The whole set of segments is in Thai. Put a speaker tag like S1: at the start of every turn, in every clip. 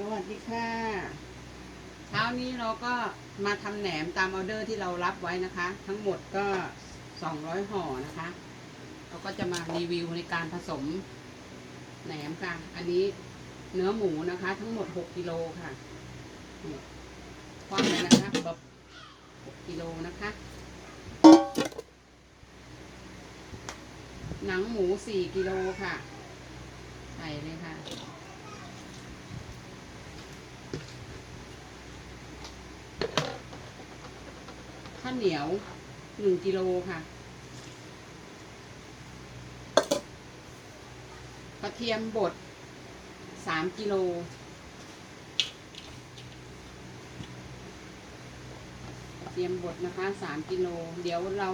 S1: สวัสดีค่ะ เช้านี้เราก็มาทำแหนมตามออเดอร์ที่เรารับไว้นะคะ ทั้งหมดก็ 200 ห่อนะคะ เราก็จะมารีวิวในการผสมแหนมค่ะ อันนี้เนื้อหมูนะคะ ทั้งหมด 6กิโลค่ะคว่ำเลยนะคะแบบ6กิโลนะคะ หนังหมู 4กิโลค่ะ ใส่เลยค่ะ ข้าวเหนียวหนึ่งกิโลค่ะกระเทียมบดสามกิโลกระเทียมบดนะคะสามกิโล เดี๋ยวเรา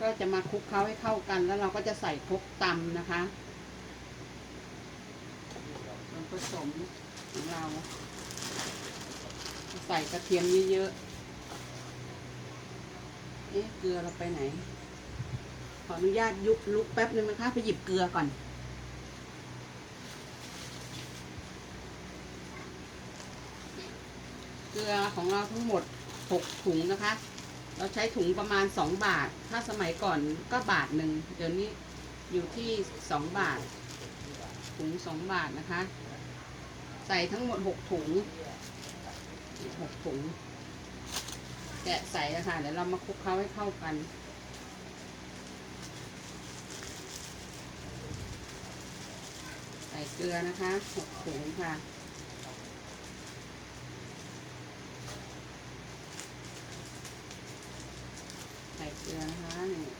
S1: ก็จะมาคลุกเคล้าให้เข้ากัน แล้วเราก็จะใส่ครกตำนะคะผสมของเรา ใส่กระเทียมเยอะๆ เอ๊ะเกลือเราไปไหน ขออนุญาตยุบลุกแป๊บนึงนะคะ ไปหยิบเกลือก่อน เกลือของเราทั้งหมด6ถุงนะคะ เราใช้ถุงประมาณ2บาท ถ้าสมัยก่อนก็บาทหนึ่ง เดี๋ยวนี้อยู่ที่2บาท ถุง2บาทนะคะ ใส่ทั้งหมด6ถุง6ถุง แกะใส่ล้วค่ะเดี๋ยวเรามาคลุกเคล้าให้เข้ากัน ใส่เกลือนะคะหกถุงค่ะใส่เกลือนะคะนี่ใ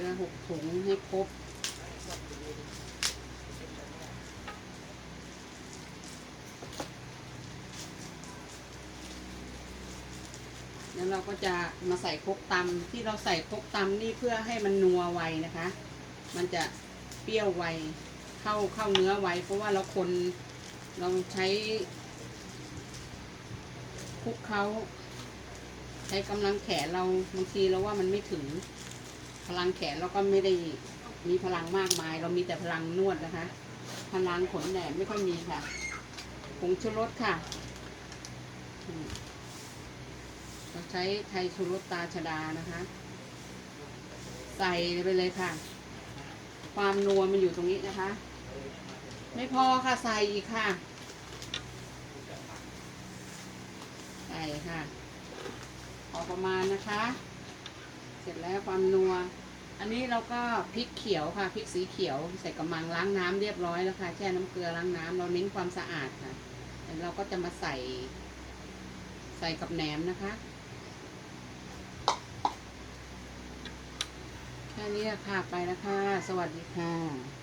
S1: ส่เกลือหกถุงให้ครบแล้วเราก็จะมาใส่ครกตำที่เราใส่ครกตำนี่เพื่อให้มันนัวไวนะคะ มันจะเปรี้ยวไวเข้าเข้าเนื้อไวเพราะว่าเราคนเราใช้คลุกเขาใช้กำลังแขนเราบางทีเราว่ามันไม่ถึง พลังแขนเราก็ไม่ได้มีพลังมากมาย เรามีแต่พลังนวดนะคะ พลังขนแหนไม่ค่อยมีค่ะผงชูรสค่ะ เราใช้ไทยชูรสตาชดานะคะ ใส่ไปเลยค่ะ ความนัวมันอยู่ตรงนี้นะคะ ไม่พอค่ะใส่อีกค่ะ ใส่ค่ะพอประมาณนะคะ เสร็จแล้วความนัว อันนี้เราก็พริกเขียวค่ะพริกสีเขียวใส่กระมังล้างน้ำเรียบร้อยแล้วค่ะแช่น้ำเกลือล้างน้ำเราเน้นความสะอาดค่ะแล้วเราก็จะมาใส่ ใส่กับแหนมนะคะแค่นี้ค่ะไปแล้วค่ะ สวัสดีค่ะ